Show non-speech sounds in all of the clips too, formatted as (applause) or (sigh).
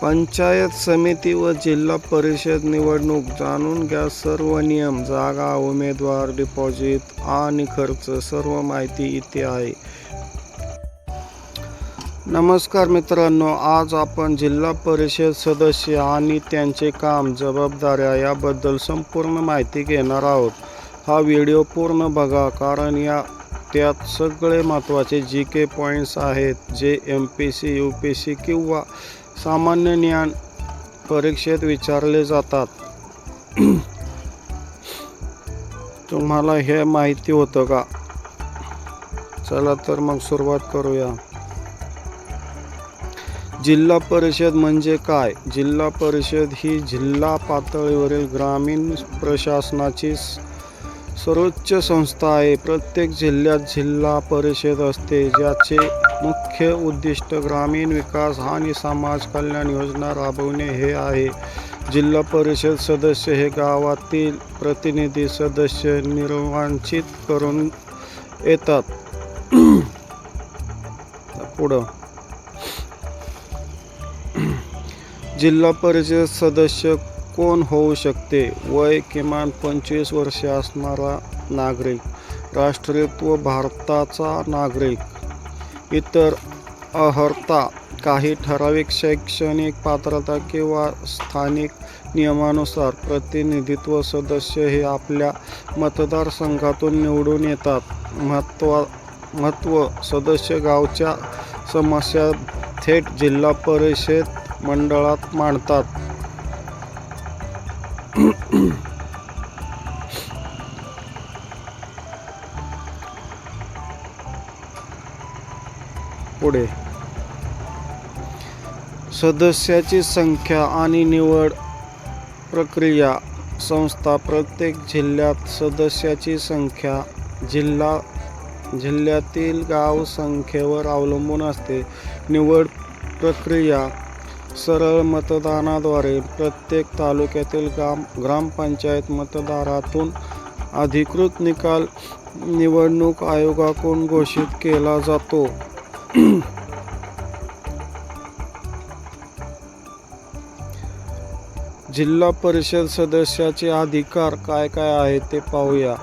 पंचायत समिती व जिल्हा परिषद निवडणूक जाणून घ्या सर्व नियम जागा उमेदवार डिपॉझिट आणि खर्च सर्व माहिती इथे आहे. नमस्कार मित्रांनो आज आपण जिल्हा परिषद सदस्य आणि त्यांचे काम जबाबदाऱ्या याबद्दल संपूर्ण माहिती घेणार आहोत. हा व्हिडिओ पूर्ण बघा कारण या त्यात सगळे महत्त्वाचे जी के पॉईंट्स आहेत जे M P C U P C किंवा सामान्य ज्ञान परीक्षेत विचारले जातात. तुम्हाला हे माहिती होतं का? चला तर मग सुरुवात करूया. जिल्हा परिषद म्हणजे काय? जिल्हा परिषद ही जिल्हा पातळीवरील ग्रामीण प्रशासनाची सर्वोच्च संस्था आहे. प्रत्येक जिल्ह्यात जिल्हा परिषद असते ज्याचे मुख्य उद्दिष्ट ग्रामीण विकास आणि समाज कल्याण योजना राबवणे हे आहे. जिल्हा परिषद सदस्य हे गावातील प्रतिनिधी सदस्य निर्वांचित करून येतात. पुढं. जिल्हा परिषद सदस्य कोण होऊ शकते? वय किमान पंचवीस वर्ष असणारा नागरिक राष्ट्रीयत्व भारताचा नागरिक. इतर अर्हता काही ठराविक शैक्षणिक पात्रता किंवा स्थानिक नियमानुसार प्रतिनिधित्व सदस्य हे आपल्या मतदारसंघातून निवडून येतात. महत्त्वा महत्त्व सदस्य गावच्या समस्या थेट जिल्हा परिषद मंडळात मांडतात. पुढे. सदस्याची संख्या आणि निवड प्रक्रिया. संस्था प्रत्येक जिल्ह्यात सदस्याची संख्या जिल्हा जिल्ह्यातील गाव संख्येवर अवलंबून असते. निवड प्रक्रिया सरळ मतदानाद्वारे प्रत्येक तालुक्यातील ग्राम ग्रामपंचायत मतदारातून अधिकृत निकाल निवडणूक आयोगाकडून घोषित केला जातो. (clears throat) जिल्हा परिषद सदस्याचे अधिकार काय काय आहेत ते पाहूया.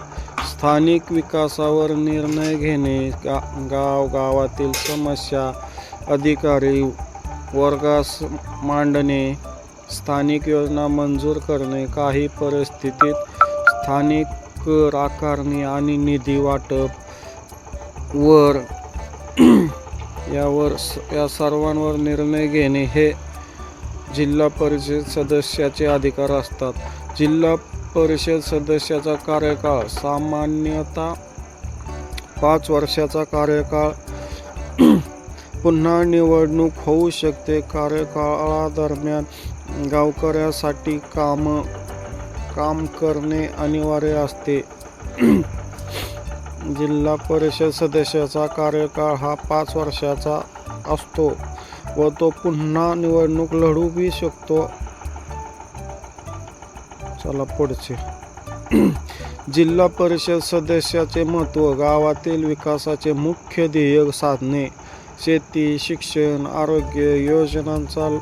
स्थानिक विकासावर निर्णय घेणे गा गाव गावातील समस्या अधिकारी वर्गास मांडणे स्थानिक योजना मंजूर करणे काही परिस्थितीत स्थानिक कर आकारणी आणि निधी वाटप वर यावर या सर्वांवर निर्णय घेणे हे जिल्हा परिषद सदस्याचे अधिकार असतात. जिल्हा परिषद सदस्याचा कार्यकाळ सामान्यतः पाच वर्षाचा कार्यकाळ. (clears throat) पुन्हा निवडणूक होऊ शकते. कार्यकाळादरम्यान गावकऱ्यासाठी काम काम करणे अनिवार्य असते. (clears throat) जिल्हा परिषद सदस्याचा कार्यकाळ हा पाच वर्षाचा असतो व तो पुन्हा निवडणूक लढू बी शकतो. चला पुढचे. जिल्हा परिषद सदस्याचे महत्त्व गावातील विकासाचे मुख्य ध्येय साधणे. शेती शिक्षण आरोग्य योजनांचा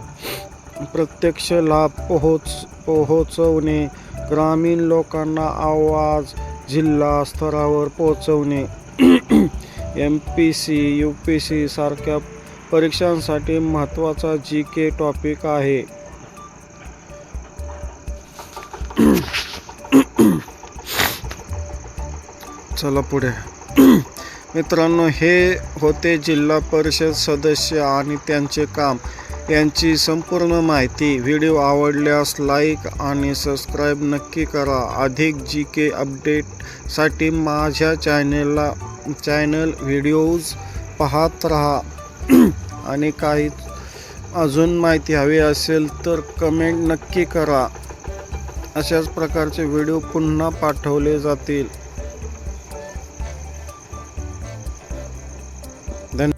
प्रत्यक्ष लाभ पोहोच पोहोचवणे. ग्रामीण लोकांना आवाज जिल्हा स्तरावर पोहोचवणे. M P C U P C सारख्या परीक्षांसाठी महत्त्वाचा जी के टॉपिक आहे. (clears throat) चला पुढे. (clears throat) मित्रांनो हे होते जिल्हा परिषद सदस्य आणि त्यांचे काम. यांची संपूर्ण माहिती व्हिडिओ आवडल्यास लाईक आणि सबस्क्राईब नक्की करा. अधिक जी के अपडेटसाठी माझ्या चॅनेलला चॅनल व्हिडिओज पाहत राहा. (clears throat) आणि काही अजून माहिती हवी असेल तर कमेंट नक्की करा. अशाच प्रकारचे व्हिडिओ पुन्हा पाठवले जातील.